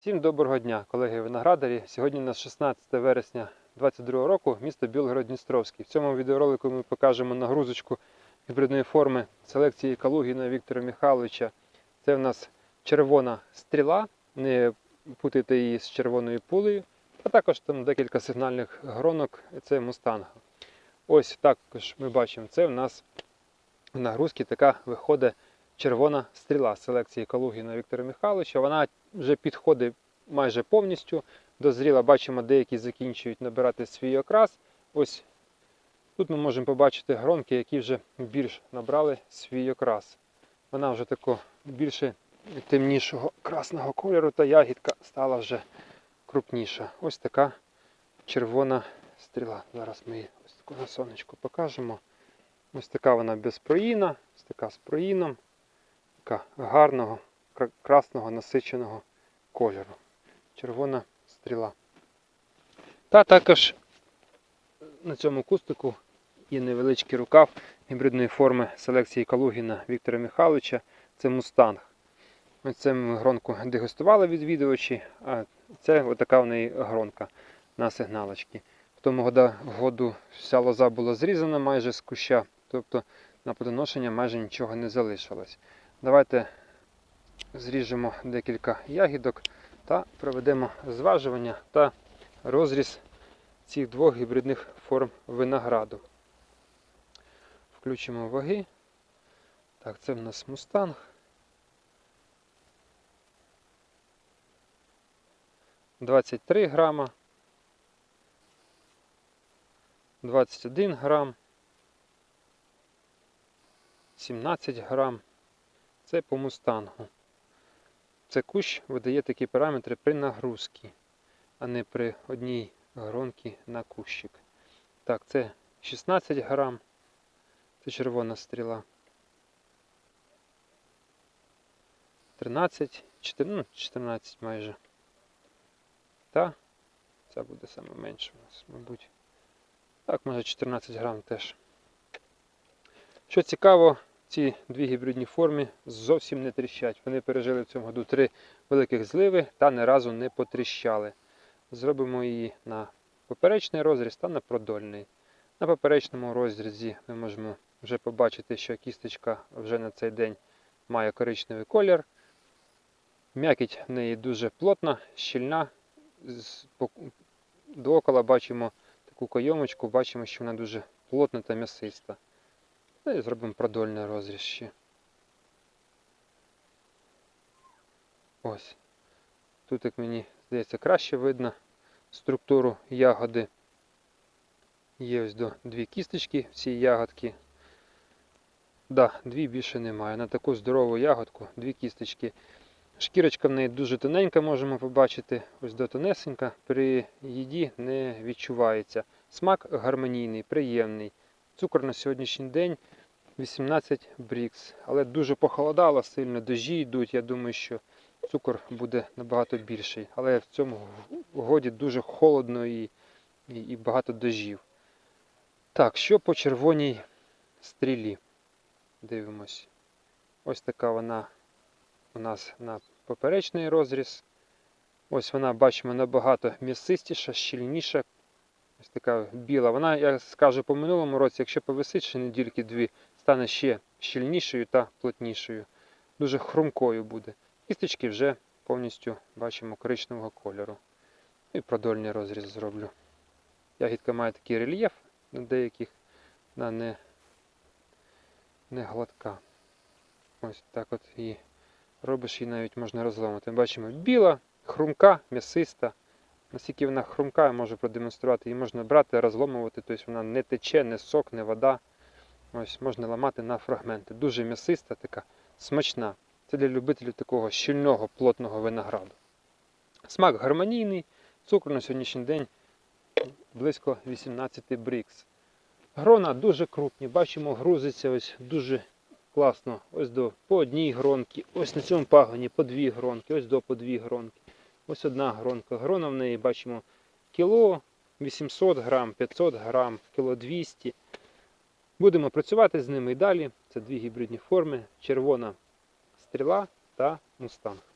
Всім доброго дня, колеги виноградарі. Сьогодні у нас 16 вересня 2022 року, місто Білгород-Дністровський. В цьому відеоролику ми покажемо нагрузочку гібридної форми селекції Калугіна Віктора Михайловича. Це в нас червона стріла, не путайте її з червоною пулею, а також там декілька сигнальних гронок. Це мустанга. Ось також ми бачимо, це в нас в нагрузці така виходить червона стріла селекції Калугіна Віктора Михайловича. Вона вже підходить майже повністю. Дозріла, бачимо, деякі закінчують набирати свій окрас. Ось тут ми можемо побачити гронки, які вже більш набрали свій окрас. Вона вже тако більше темнішого красного кольору, та ягідка стала вже крупніша. Ось така червона стріла. Зараз ми її ось таку на сонечку покажемо. Ось така вона безпроїна, ось така з проїном, гарного, красного насиченого кольору. Червона стріла. Та також на цьому кустику є невеличкий рукав гібридної форми селекції Калугіна Віктора Михайловича. Це мустанг. Ось це ми гронку дегустували відвідувачі, а це отака в неї гронка на сигналочки. В тому году вся лоза була зрізана майже з куща, тобто на плодоношення майже нічого не залишилось. Давайте зріжемо декілька ягідок та проведемо зважування та розріз цих двох гібридних форм винограду. Включимо ваги. Так, це в нас мустанг. Двадцять три грама. 21 грам. 17 грам. Це по мустангу. Це кущ видає такі параметри при нагрузці, а не при одній гронці на кущик. Так, це 16 грам. Це червона стріла. 13, 14, ну, 14 майже. Та це буде саме менше у нас, мабуть. Так, може 14 грам теж. Що цікаво, ці дві гібридні форми зовсім не тріщать. Вони пережили в цьому году три великих зливи та ні разу не потріщали. Зробимо її на поперечний розріз та на продольний. На поперечному розрізі ми можемо вже побачити, що кісточка вже на цей день має коричневий колір. М'якіть в неї дуже плотна, щільна. Доокола бачимо таку кайомочку, бачимо, що вона дуже плотна та м'ясиста. Та і зробимо продольний розріз ще. Ось. Тут, як мені здається, краще видно структуру ягоди. Є ось до дві кісточки в цій ягодці. Да, дві більше немає. На таку здорову ягодку дві кісточки. Шкірочка в неї дуже тоненька, можемо побачити. Ось до тонесенька. При їді не відчувається. Смак гармонійний, приємний. Цукор на сьогоднішній день 18 брікс. Але дуже похолодало, сильно дожі йдуть. Я думаю, що цукор буде набагато більший. Але в цьому годі дуже холодно і, і, і багато дожів. Так, що по червоній стрілі? Дивимось. Ось така вона у нас на поперечний розріз. Ось вона, бачимо, набагато м'ясистіша, щільніша. Ось така біла. Вона, я скажу по минулому році, якщо повисить ще недільки дві, стане ще щільнішою та плотнішою. Дуже хрумкою буде. Кісточки вже повністю бачимо коричневого кольору. І продольний розріз зроблю. Ягідка має такий рельєф на деяких, вона не, не гладка. Ось так от її робиш її навіть можна розламати. Бачимо біла, хрумка, м'ясиста. Наскільки вона хрумка, я можу продемонструвати. Її можна брати, розломувати, тобто вона не тече, не сок, не вода. Ось можна ламати на фрагменти. Дуже м'ясиста, така смачна. Це для любителів такого щільного, плотного винограду. Смак гармонійний, цукру на сьогоднішній день близько 18 брікс. Грона дуже крупні, бачимо, грузиться ось дуже класно. Ось до по одній гронці, ось на цьому пагоні по дві гронки, ось до по дві гронки. Ось одна гронка. Грона в неї бачимо кіло 800 грам, 500 грам, кіло 200. Будемо працювати з ними і далі. Це дві гібридні форми: червона стріла та мустанг.